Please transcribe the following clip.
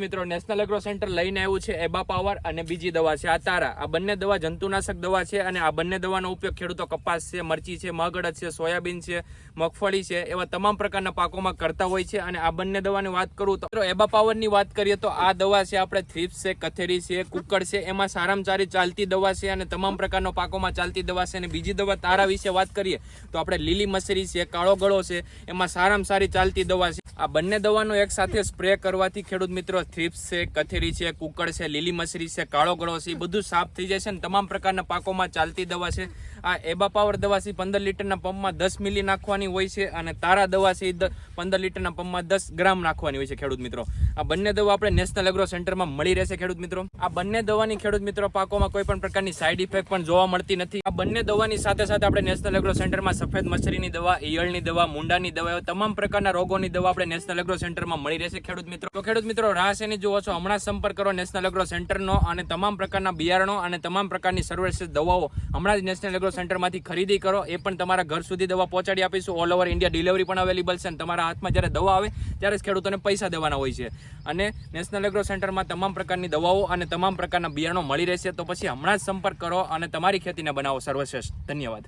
મિત્રો national agro centre લઈને આવ્યું છે એબા પાવર અને બીજી દવા છે આ તારા આ બંને દવા જંતુનાશક દવા છે અને આ બંને દવાનો ઉપયોગ ખેડૂતો કપાસ છે, મરચી છે મગડદ છે, સોયાબીન છે, મગફળી છે, એવા તમામ પ્રકારના પાકોમાં કરતા હોય છે અને આ બંને દવાની વાત કરું તો એબા પાવરની વાત કરીએ તો આ દવા છે આપણે થ્રીપ્સ છે, કથેરી છે કુકડ છે, એમાં સારામાં સારી ચાલતી દવા છે અને તમામ પ્રકારના પાકોમાં ચાલતી દવા છે અને બીજી દવા તારા વિશે વાત કરીએ તો આપણે લીલી મસરી છે, કાળો ગળો છે, એમાં સારામાં સારી ચાલતી દવા છે. આ બંને દવાનો એક સાથે સ્પ્રે કરવાથી ખેડૂત મિત્રો થ્રીપ્સ છે, કથેરી છે કુકડ છે, લીલી મસરી છે, કાળો ગળો છે, એ બધું સાફ થઈ જાય છે અને તમામ પ્રકારના પાકોમાં ચાલતી દવા છે. આ એબા પાવર દવા છે પંદર લીટરના પંપમાં દસ મિલી નાખવાની હોય છે અને તારા દવા છે પંદર લીટરના પંપમાં દસ ગ્રામ નાખવાની હોય છે ખેડૂત મિત્રો. આ બંને દવા આપણે નેશનલ એગ્રો સેન્ટરમાં મળી રહેશે, ખેડૂત મિત્રો. આ બંને દવાની ખેડૂત મિત્રો પાકોમાં કોઈ પણ પ્રકારની સાઈડ ઇફેક્ટ પણ જોવા મળતી નથી. આ બંને દવાની સાથે સાથે આપણે નેશનલ એગ્રો સેન્ટરમાં સફેદ મચ્છરીની દવા, ઈયળની દવા, મુંડાની દવા તમામ પ્રકારના રોગોની દવા આપણે નેશનલ એગ્રો સેન્ટરમાં મળી રહેશે, ખેડૂત મિત્રો. તો ખેડૂત મિત્રો, રાહ શેની જુઓ છો? હમણાં સંપર્ક કરો નેશનલ એગ્રો સેન્ટરનો અને તમામ પ્રકારના બિયારણો અને તમામ પ્રકારની સર્વિસીસ દવાઓ હમણાં જ નેશનલ એગ્રો સેન્ટરમાંથી ખરીદી કરો. એ પણ તમારા ઘર સુધી દવા પહોંચાડી આપીશું. ઓલ ઓવર ઇન્ડિયા ડિલિવરી પણ અવેલેબલ છે અને તમારા હાથમાં જ્યારે દવા આવે ત્યારે જ ખેડૂતોને પૈસા દેવાના હોય છે. અને નેશનલ એગ્રો સેન્ટરમાં તમામ પ્રકારની દવાઓ અને તમામ પ્રકારના બિયારણો મળી રહેશે. તો પછી હમણાં જ સંપર્ક કરો અને તમારી ખેતીને બનાવો સર્વશ્રેષ્ઠ. ધન્યવાદ.